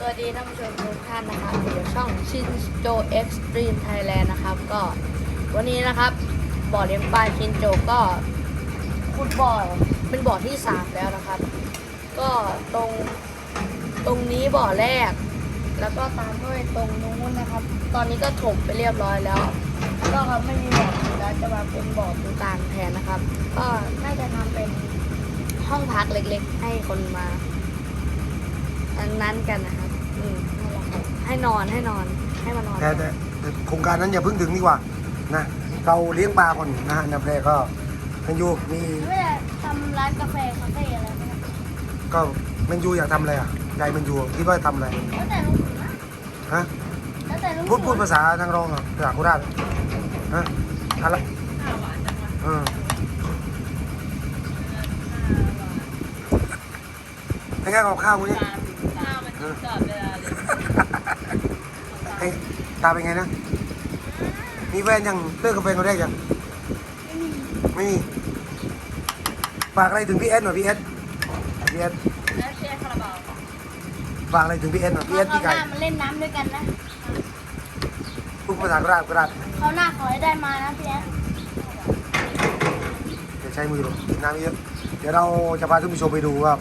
สวัสดีท่านผู้ชมทุกท่านนะครับอยู่กับช่องชินโจเอ็กซ์ตรีมไทยแลนด์นะครับ ก็วันนี้นะครับบ่อเลี้ยงปลาชินโจก็ขุดบ่อเป็นบ่อที่สามแล้วนะครับ ก็ตรงตรงนี้บ่อแรก แล้วก็ตามด้วยตรงนู้นนะครับ ตอนนี้ก็ถมไปเรียบร้อยแล้วก็ครับไม่มีบ่อแล้วจะมาเป็นบ่อต่างแทนนะครับ ก็น่าจะทำเป็นห้องพักเล็กๆ ให้คนมาอันนั้นกันนะครับ นั่นแหละครับให้นอนให้นอนให้มานอนแต่แต่แต่โครงการนั้นอย่าเพิ่งถึงดีกว่านะเราเลี้ยงปลาก่อนนะอันดับแรกก็แมนยูมีไม่ได้ทำร้านกาแฟคาเฟ่อะไรไหมครับก็แมนยูอยากทำอะไรอะยายแมนยูคิดว่าทำอะไรแล้วแต่ลุงขุนนะฮะแล้วแต่ลุงพูดพูดภาษาทางรองอะภาษาโคราชฮะอะไรเออเป็นไงกับข้าวคุณเนี่ยเอ้ย ตาเป็นไงนะ มีแฟนยังเลิกกับแฟนคนแรกยัง ไม่มี ฝากอะไรถึงพี่เอสหน่อยพี่เอสพี่เอสฝากอะไรถึงพี่เอสหน่อยพี่เอสเขาพี่หไก่น้ามาเล่นน้ำด้วยกันนะพูดภาษากราดกราดเขาหน้าขอให้ได้มานะพี่แอดจะใช้มือหรอกน้ำเยอะเดี๋ยวเราจะพาท่านผู้ชมไปดูว่า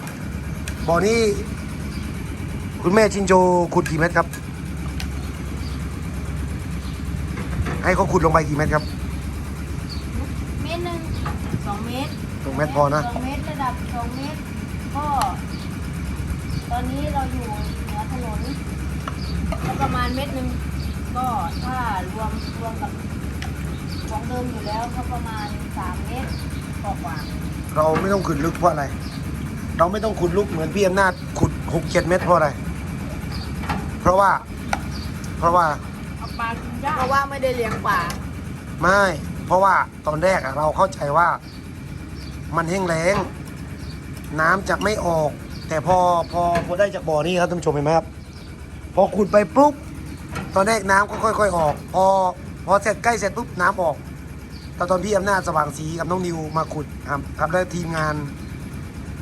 บ่อนี้ คุณแม่ชินโจขุดกี่เม็ดครับ ให้เขาขุดลงไปกี่เม็ดครับ เมตรหนึ่งสองเมตรสองเม็ดพอนะ สองเมตรระดับสองเมตรก็ ตอนนี้เราอยู่เหนือถนนก็ประมาณเมตรหนึ่งก็ถ้ารวมรวมกับของเดิมอยู่แล้วก็ประมาณสามเมตรกว่าๆเราไม่ต้องขุดลึกเพราะอะไร เราไม่ต้องขุดลึกเหมือนพี่อำนาจขุดหกเจ็ดเม็ดเพราะอะไร เพราะว่า เพราะว่าเอา ปลากินยากเพราะว่าไม่ได้เลี้ยงปลาไม่ เพราะว่าตอนแรกอะเราเข้าใจว่า มันแห้งแล้ง น้ำจะไม่ออก แต่พอพอพอได้จากบ่อนี้ครับท่านผู้ชมเห็นไหมครับ พอขุดไปปุ๊บตอนแรกน้ำก็ค่อย ๆ ออก พอพอเสร็จใกล้เสร็จปุ๊บน้ำออกแต่ตอนพี่อำนาจสว่างศรีกับน้องนิวมาขุดครับครับแล้วทีมงาน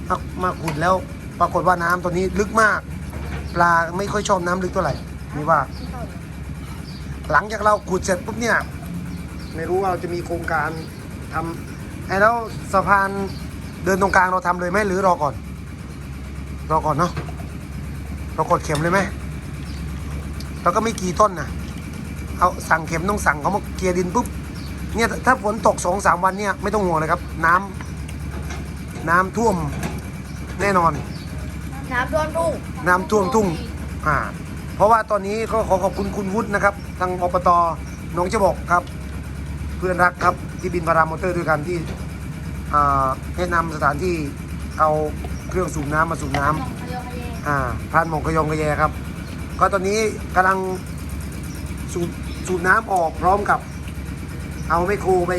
มามาขุดแล้ว ปรากฏว่าน้ำตัวนี้ลึกมาก ปลาไม่ค่อยชอบน้ำลึกเท่าไหร่นี่ว่า หลังจากเราขุดเสร็จปุ๊บเนี่ย ไม่รู้ว่าเราจะมีโครงการทำไอ้แล้วสะพานเดินตรงกลางเราทำเลยไหมหรือรอก่อน รอก่อนเนาะเรากดเข็มเลยไหมแล้วก็ไม่กี่ต้นนะเอาสั่งเข็มต้องสั่งเขามาเกลียร์ดินปุ๊บเนี่ยถ้าฝนตกสองสามวันเนี่ยไม่ต้องห่วงเลยครับ น้ำน้ำท่วมแน่นอน น้ำท่วมทุ่ง น้ำท่วมทุ่ง อ่า เพราะว่าตอนนี้ก็ขอขอบคุณคุณวุฒินะครับ ทางอบตหนองจะบอกครับ เพื่อนรักครับที่บินพารามอเตอร์ด้วยกันที่อ่าแนะนำสถานที่เอาเครื่องสูบน้ำมาสูบน้ำมองขยอขยเยอ่าพรานหมองกระยองกระแยครับ ก็ตอนนี้กำลังสูบสูบน้ำออกพร้อมกับ เอาไมโครไป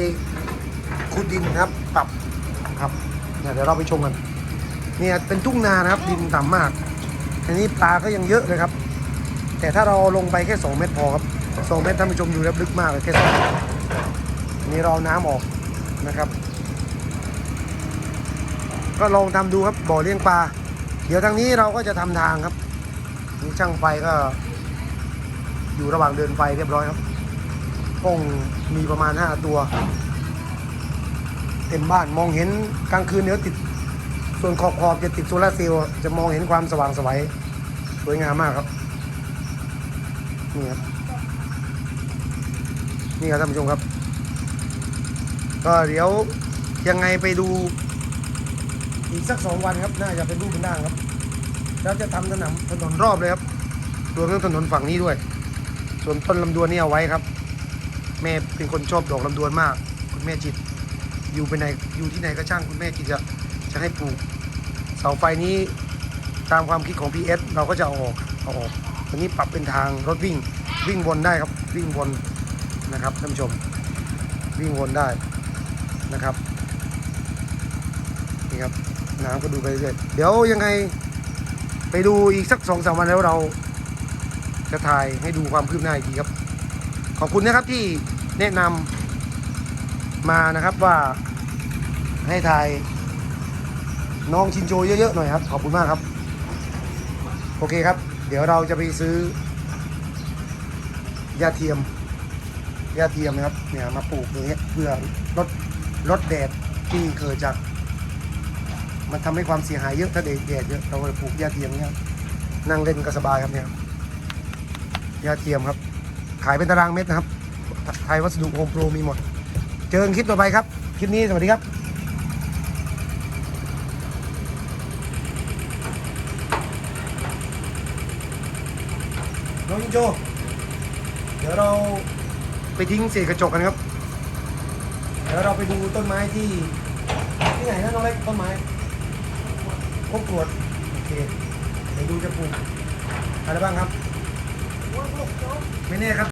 ขุดดินนะครับปรับครับเนี่ยเดี๋ยวเราไปชมกันเนี่ยเป็นทุ่งนานะครับดินต่ำมากอันนี้ปลาก็ยังเยอะเลยครับ แต่ถ้าเราลงไปแค่ 2 เมตรพอครับ2เมตรท่านผู้ชมดูแล้วลึกมากเลยแค่สองเมตรนนี้เราน้ำออกนะครับ ก็ลองทำดูครับบ่อเลี้ยงปลา เดี๋ยวทางนี้เราก็จะทำทางครับนี่ช่างไฟก็ อยู่ระหว่างเดินไฟเรียบร้อยครับกล้องมีประมาณ 5 ตัว เต็มบ้านมองเห็นกลางคืนเดี๋ยวติด ส่วนขอบขอบจะติดโซลาร์เซลล์จะมองเห็นความสว่างไสวยสวยงามมากครับ นี่ครับนี่ครับท่านผู้ชมครับ ก็เดี๋ยวยังไงไปดูอีกสักสองวันครับ น่าจะเป็นรูปเป็นร่างครับ แล้วจะทำถนนถนนรอบเลยครับ รวมทั้งถนนฝั่งนี้ด้วย ส่วนต้นลำดวนนี่เอาไว้ครับ แม่เป็นคนชอบดอกลำดวนมาก คุณแม่จิต อยู่ไปไหนอยู่ที่ไหนก็ช่างคุณแม่จิตจะจะให้ปลูก เสาไฟนี้ตามความคิดของ PS เราก็จะเอาออกเอาออก ตอนนี้ปรับเป็นทางรถวิ่งวิ่งวนได้ครับวิ่งวนนะครับท่านผู้ชมวิ่งวนได้นะครับนี่ครับน้ำก็ดูไปเรื่อยเดี๋ยวยังไงไปดูอีกสักสองสามวันแล้วเราจะถ่ายให้ดูความคืบหน้าอีกทีครับ ขอบคุณนะครับที่แนะนำมานะครับว่าให้ถ่ายน้องชินโจเยอะๆหน่อยครับ ขอบคุณมากครับ โอเคครับ เดี๋ยวเราจะไปซื้อยาเทียมยาเทียมนะครับเนี่ยมาปลูกอย่างเงี้ยเพื่อลดลดแดดที่เกิดจาก มันทำให้ความเสียหายเยอะถ้าแดดแดดเยอะเราเลยปลูกยาเทียมเนี่ยนั่งเล่นก็สบายครับเนี่ยครับยาเทียมครับ ขายเป็นตารางเม็ดนะครับไทยวัสดุโฮมโปรมีหมด เจอกันคลิปต่อไปครับ คลิปนี้สวัสดีครับ น้องยิงโจ เดี๋ยวเราไปทิ้งเศษกระจกกันครับ เดี๋ยวเราไปดูต้นไม้ที่ที่ไหนนะน้องเล็กต้นไม้พบกรวดโอเคเดี๋ยวดูจะปลูกอะไรบ้างครับ ไม่แน่ครับ